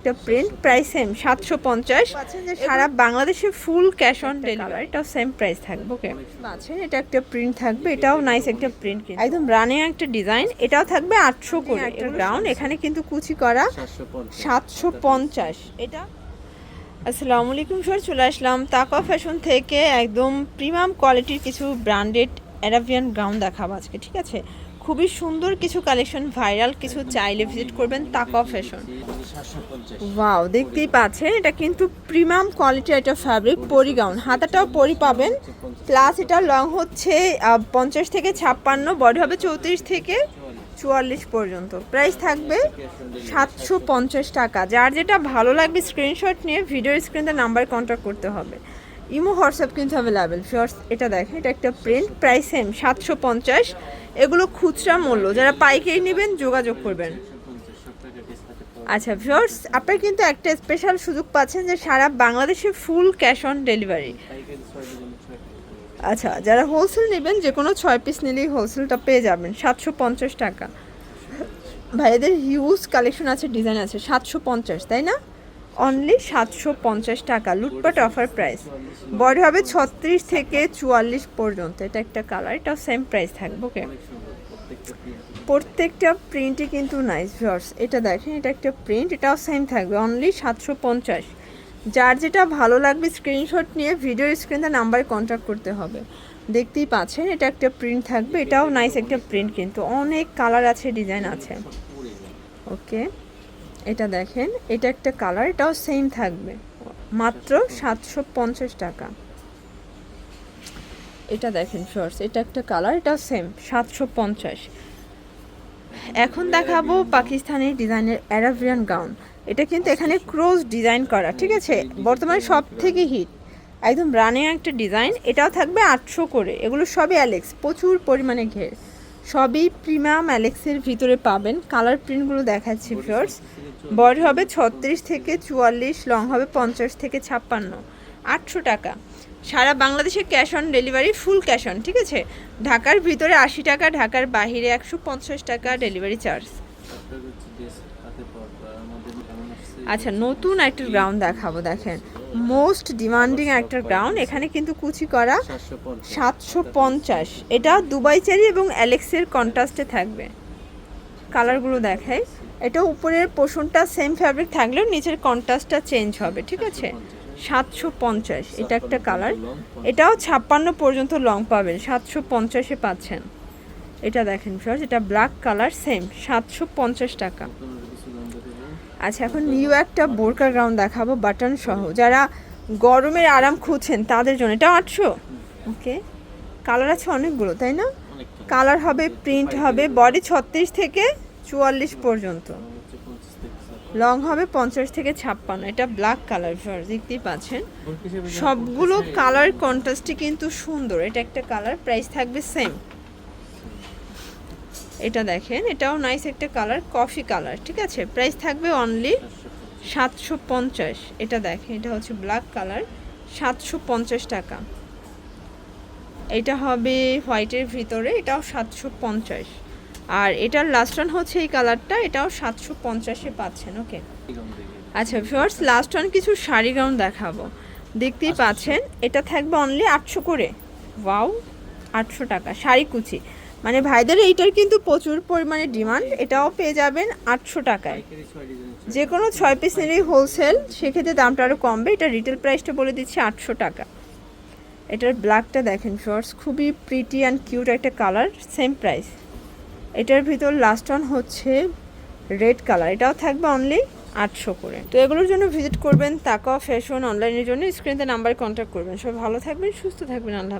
একটা print price same সাতশো পঞ্চাশ। সারা বাংলাদেশে ফুল ক্যাশ অন ডেলিভারি এটাও সেম প্রাইস থাকবে ওকে আছে এটা একটা প্রিন্ট থাকবে এটাও নাইস একটা প্রিন্ট একদম রানিং একটা ডিজাইন এটাও থাকবে আটশো করে। একটা গ্রাউন্ড এখানে কিন্তু কুচি করা সাতশো পঞ্চাশ। এটা আসসালামু আলাইকুম স্যার চলে আসলাম তাকা ফ্যাশন থেকে একদম প্রিমিয়াম কোয়ালিটির কিছু ব্র্যান্ডেড অ্যারাবিয়ান গাউন দেখাবো আজকে, ঠিক আছে? খুবই সুন্দর কিছু কালেকশন ভাইরাল কিছু চাইলে ভিজিট করবেন তাকা ফ্যাশন ওয়াও দেখতেই পাচ্ছেন, এটা কিন্তু প্রিমিয়াম কোয়ালিটির একটা ফ্যাব্রিক পরি গাউন হাতাটাও পরি পাবেন প্লাস এটা লং হচ্ছে পঞ্চাশ থেকে ছাপ্পান্ন বডি হবে চৌত্রিশ থেকে চুয়াল্লিশ পর্যন্ত। প্রাইস থাকবে সাতশো পঞ্চাশ টাকা। যার যেটা ভালো লাগবে স্ক্রিনশট নিয়ে ভিডিও স্ক্রিনতে নাম্বার কন্ট্যাক্ট করতে হবে। ইমো, হোয়াটসঅ্যাপ কিন্তু অ্যাভেলেবেল ফিওর্স এটা দেখেন, এটা একটা প্রিন্ট প্রাইস সেম সাতশো পঞ্চাশ। এগুলো খুচরা মূল্য, যারা পাইকারি নেবেন, যোগাযোগ করবেন। আচ্ছা ভিউয়ার্স আপনারা কিন্তু একটা স্পেশাল সুযোগ পাচ্ছেন যে সারা বাংলাদেশে ফুল ক্যাশ অন ডেলিভারি আচ্ছা যারা হোলসেল নেবেন, যে কোনো ছয় পিস নিলেই হোলসেলটা পেয়ে যাবেন, সাতশো পঞ্চাশ টাকা। ভাইদের হিউজ কালেকশন আছে ডিজাইন আছে, সাতশো পঞ্চাশ, তাই না? অনলি সাতশো পঞ্চাশ টাকা, লুটপাট অফার প্রাইস বডি হবে ছত্রিশ থেকে চুয়াল্লিশ পর্যন্ত। এটা একটা কালার এটাও সেম প্রাইস থাকবে ওকে প্রত্যেকটা প্রিন্টই কিন্তু নাইস ভিউয়ার্স এটা দেখেন, এটা একটা প্রিন্ট এটাও সেম থাকবে অনলি সাতশো পঞ্চাশ। যার যেটা ভালো লাগবে স্ক্রিনশট নিয়ে ভিডিও স্ক্রিনে নাম্বারে কন্ট্যাক্ট করতে হবে। দেখতেই পাচ্ছেন, এটা একটা প্রিন্ট থাকবে, এটাও নাইস একটা প্রিন্ট কিন্তু। অনেক কালার আছে ডিজাইন আছে। ওকে এটা দেখেন, এটা একটা কালার, এটাও সেম থাকবে। মাত্র সাতশো পঞ্চাশ টাকা। এটা দেখেন শর্টস এটা একটা কালার, এটাও সেম সাতশো পঞ্চাশ। এখন দেখাবো পাকিস্তানের ডিজাইনের অ্যারাবিয়ান গাউন এটা কিন্তু এখানে ক্রোজ ডিজাইন করা, ঠিক আছে? বর্তমানে সব থেকে হিট একদম রানিং একটা ডিজাইন এটাও থাকবে আটশো করে। এগুলো সবই অ্যালেক্স প্রচুর পরিমাণে ঘের। সবই প্রিমিয়াম অ্যালেক্সের ভিতরে পাবেন। কালার প্রিন্টগুলো দেখাচ্ছি ফিওর্স বডি হবে ছত্রিশ থেকে চুয়াল্লিশ, লং হবে পঞ্চাশ থেকে ছাপ্পান্ন। আটশো টাকা। সারা বাংলাদেশে cash on delivery, full cash on, ঠিক আছে? ঢাকার ভিতরে আশি টাকা, ঢাকার বাহিরে একশো পঞ্চাশ টাকা ডেলিভারি চার্জ। আচ্ছা নতুন একটা গ্রাউন্ড দেখাবো, দেখেন। মোস্ট ডিমান্ডিং একটা গ্রাউন্ড এখানে কিন্তু কুচি করা সাতশো পঞ্চাশ। এটা দুবাই চেরি এবং অ্যালেক্সের কন্ট্রাস্টে থাকবে। কালারগুলো দেখায় এটা উপরের পোষণটা সেম ফ্যাব্রিক থাকলেও নিচের কন্ট্রাস্টটা চেঞ্জ হবে, ঠিক আছে? সাতশো পঞ্চাশ, এটা একটা কালার এটাও ছাপ্পান্ন পর্যন্ত লং পাবেন, সাতশো পঞ্চাশে পাচ্ছেন। এটা দেখেন ফ্রেন্ডস এটা ব্ল্যাক কালার সেম সাতশো পঞ্চাশ টাকা। আচ্ছা এখন নিউ একটা বোরকা গ্রাউন্ড দেখাবো বাটন সহ। যারা গরমের আরাম খুঁজছেন তাদের জন্য এটা আটশো? ওকে কালার আছে অনেকগুলো তাই না? কালার হবে প্রিন্ট হবে বডি ছত্রিশ থেকে চুয়াল্লিশ পর্যন্ত। লং হবে পঞ্চাশ থেকে ছাপ্পান্ন। এটা ব্ল্যাক কালার দেখতেই পাচ্ছেন। সবগুলো কালার কন্ট্রাস্টই কিন্তু সুন্দর। এটা একটা কালার প্রাইস থাকবে সেম এটা দেখেন এটাও নাইস একটা কালার কফি কালার ঠিক আছে? প্রাইস থাকবে অনলি সাতশো পঞ্চাশ। এটা দেখেন এটা হচ্ছে ব্ল্যাক কালার সাতশো পঞ্চাশ টাকা। এটা হবে হোয়াইটের ভিতরে এটাও সাতশো পঞ্চাশ। আর এটার লাস্ট ওয়ান হচ্ছে এই কালারটা এটাও সাতশো পঞ্চাশে পাচ্ছেন ওকে আচ্ছা ভিউয়ার্স লাস্ট ওয়ান কিছু শাড়ি গাউন দেখাবো। দেখতেই পাচ্ছেন এটা থাকবে অনলি আটশো করে। ওয়াও আটশো টাকা। শাড়ি কুচি। মানে ভাইদের এইটার কিন্তু প্রচুর পরিমাণে ডিমান্ড, এটাও পেয়ে যাবেন আটশো টাকায়। যে কোনো ছয় পিস নিলেই হোলসেল সেক্ষেত্রে দামটা আরও কমবে। এটা রিটেল প্রাইসটা বলে দিচ্ছি আটশো টাকা। এটার ব্ল্যাকটা দেখেন শর্টস খুবই প্রিটি অ্যান্ড কিউট একটা কালার সেম প্রাইস এটার ভিতর লাস্ট ওয়ান হচ্ছে রেড কালার এটাও থাকবে অনলি আটশো করে। তো এগুলোর জন্য ভিজিট করবেন তাকা ফ্যাশন অনলাইনের জন্য। স্ক্রিনতে নাম্বার কন্ট্যাক্ট করবেন। সব ভালো থাকবেন, সুস্থ থাকবেন, আল্লাহ